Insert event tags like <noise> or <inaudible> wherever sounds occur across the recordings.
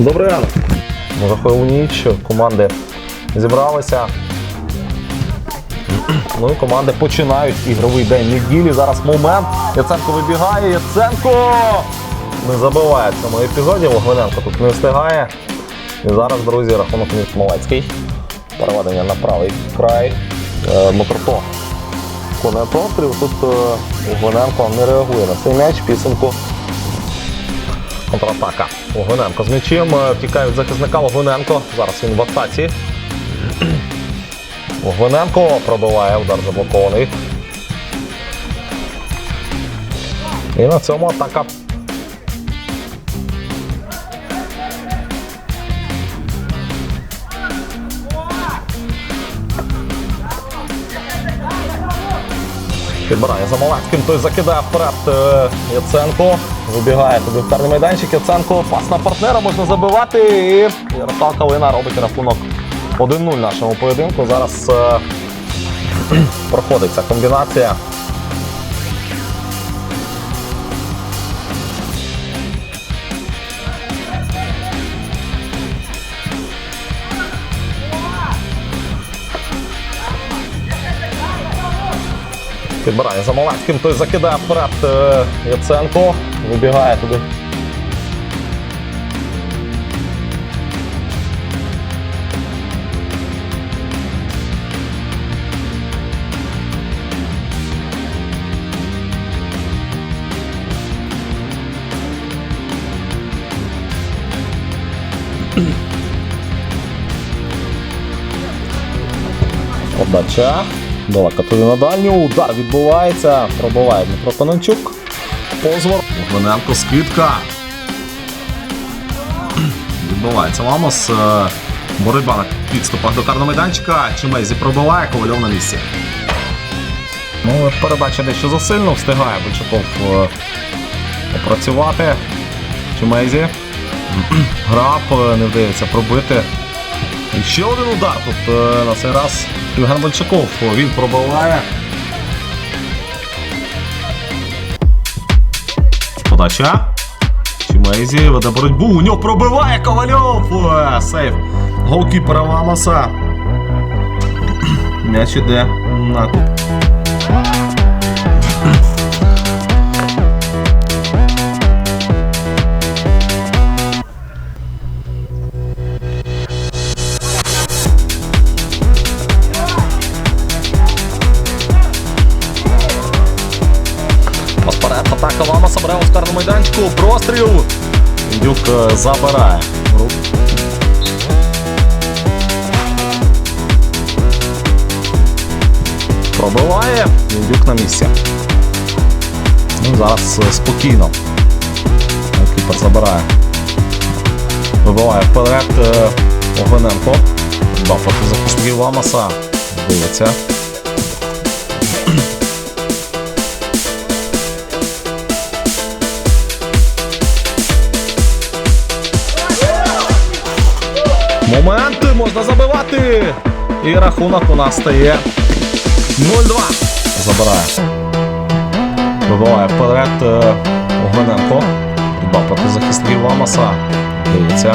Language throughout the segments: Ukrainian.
Добрий ранок. Рахую ніч. Команди зібралися. Ну і команди починають ігровий день неділі. Зараз момент. Яценко вибігає. Яценко не забиває в цьому епізоді. Логвиненко тут не встигає. І зараз, друзі, рахунок міст Малецький. Переведення на правий край. Е, Моторко простріл. Тут е, Логвиненко не реагує на цей м'яч. Підсумку Контратака. Логвиненко з м'ячем. е, Втікає від захисника Логвиненко. Зараз він в атаці. <clears throat> Логвиненко пробиває удар заблокований. І на цьому атака. Підбирає за Малецьким, той закидає вперед е, Яценко. Вибігає туди в карний майданчик. Яценко пас на партнера можна забивати. І Ярослав Калина робить рахунок 1-0 нашому поєдинку. Зараз е, <clears throat> проходить ця комбінація. Підбирає за Малецьким, той закидає вперед е, Яценко. Вибігає туди. Подача. Далеко туди на дальню. Удар відбувається. Пробиває Дмитро Пананчук. Позвор. Логвиненко скидка. Відбувається Ламос. Е, Боротьба на підступах до карного майданчика. Чимезі пробиває, Ковальов на місці. Ну, передача дещо засильно встигає Бочаков е, попрацювати. Чимезі. <clears throat> Граб е, не вдається пробити. І ще один удар. Тут на цей раз Євген Бальчаков. Він пробиває. Подача. Чимейзі веде боротьбу. У нього пробиває Ковальов. Е, Сейф. Голкіпера Валаса. М'яч іде на кут. Атака Ламаса бере у карному майданчику. Простріл. Індюк е, забирає. Пробиває. Індюк на місці. Ну, зараз е, спокійно. Кіпер забирає. Вибиває вперед е, Огненко. Два проти Ламаса. Дивиться. Моменти можна забивати. І рахунок у нас стає 0-2. Забирає. Вибиває вперед е, Огненко. Два проти захисників Ламаса. Дивиться.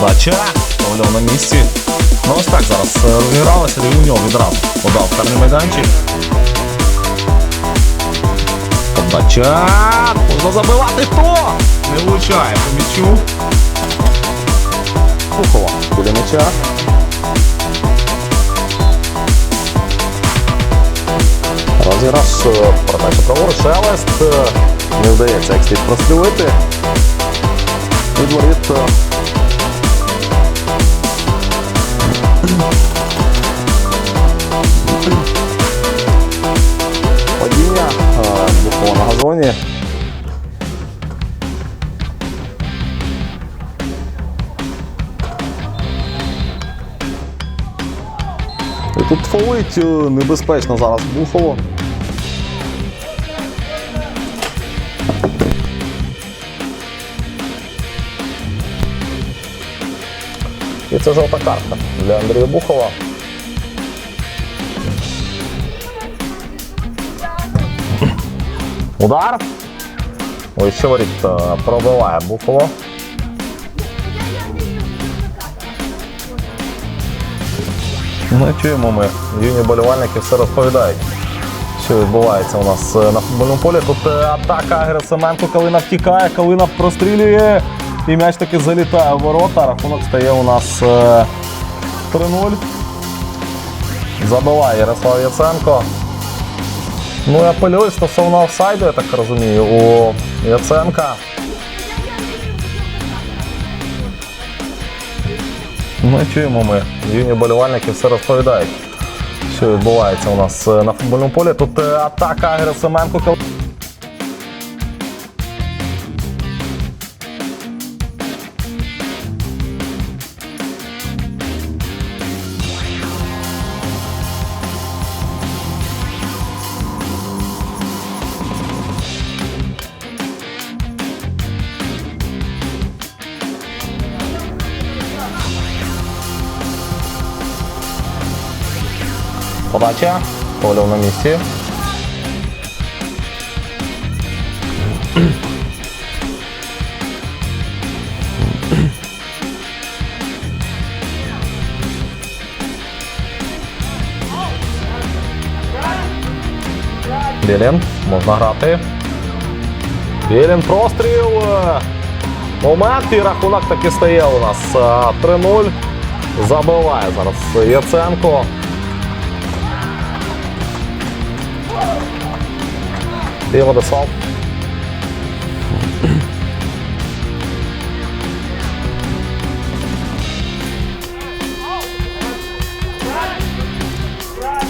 Подача. Ковальов на місці. Ну ось так зараз е, розігралося, і відразу подав карний майданчик. Подача. Можна забивати хто? Не влучає по м'ячу. Пухова біля м'яча. Розіграш е, передача праворуч, Шелест. е, Не вдається як слід прострілити. Е, Падіння було на газоні. І тут фолить е, небезпечно зараз бухало. І це жовта карта для Андрія Бухова. Удар. Ой, ще воріт е, пробиває Бухово. Ну, чуємо ми, юні болівальники все розповідають, що відбувається у нас е, на футбольному полі. Тут е, атака Герасименко, Калина втікає, Калина прострілює. І м'яч таки залітає в ворота. Рахунок стає у нас 3-0. Забиває Ярослав Яценко. Ну і апелює стосовно офсайду, я так розумію, у Яценка. Ну і чуємо ми. Юні болівальники все розповідають, що відбувається у нас е, на футбольному полі. Тут е, атака Герасименко. Подача. Ковальов на місці. Білін, можна грати. Білін простріл. Момент і рахунок таки стає у нас е, 3-0. Забиває зараз Яценко. І Владислав.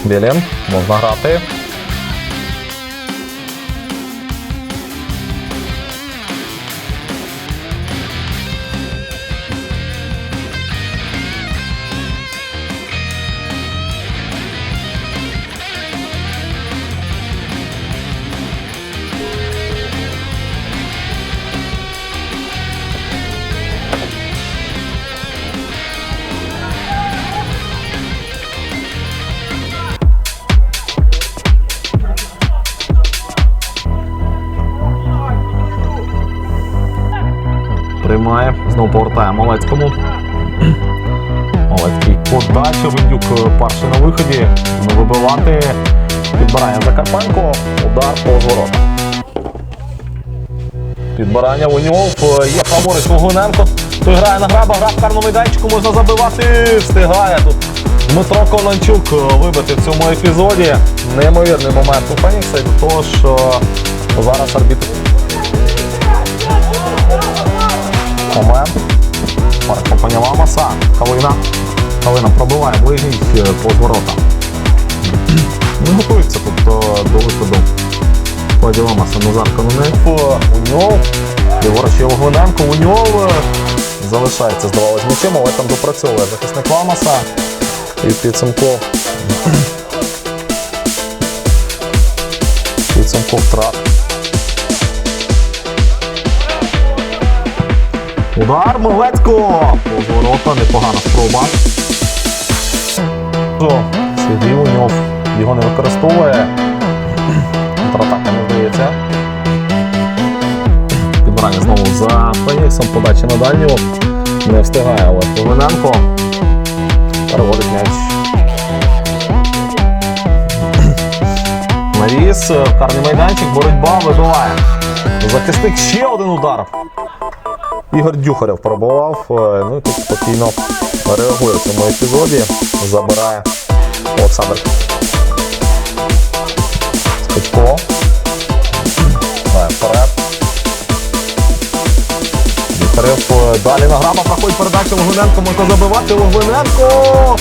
Білін, можна грати. Приймає, знову повертає Малецькому. Малецький подача, Виндюк е, перший на виході. Не вибивати. Підбирання Закарпенко. Удар по звороту. Підбирання Воньов. Е, Є праворуч Вогоненко. Той грає на граба, граб в карному майданчику, можна забивати. Встигає тут. Дмитро Конончук е, вибити в цьому епізоді. Неймовірний момент у Фенікса і що зараз арбітр Момент. Перехоплення Ламаса. Калина. Калина пробиває ближній е, по воротам. Не готується тут е, до виходу. Ході Ламаса Назар Канонев. Уньов. Ліворуч є Логвиненко. Уньов е, залишається, здавалось, м'ячем, але там допрацьовує захисник Ламаса. І в підсумку. <clears throat> в Удар Милецького! Поворота, непогана спроба. Сергій Луньов його не використовує. Контратака не вдається. Підбирання знову за Феніксом, подача на дальню. Не встигає Олег Логвиненко. Переводить м'яч. Навіс, карний майданчик, боротьба вибиває. Захисник ще один удар. Ігор Дюхарев пробував, е, ну і тут спокійно реагує в цьому епізоді, забирає Олександр. Грає вперед. Дюхарев е, далі на граба проходить передача Логвиненко, можна забивати Логвиненко!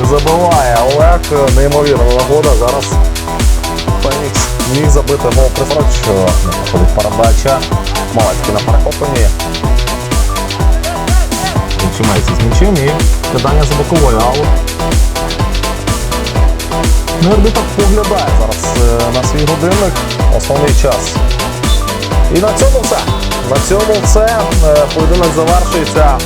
Не забиває Олег, е, неймовірна нагода. Зараз Фенікс міг забити гол Прифороч, не проходить передача. Малецький на перехопленні. Відчинається з м'ячем і кидання за боковою аут. Ну, арбітр поглядає зараз е, на свій годинник. Основний час. І на цьому все. На цьому все. Е, Поєдинок завершується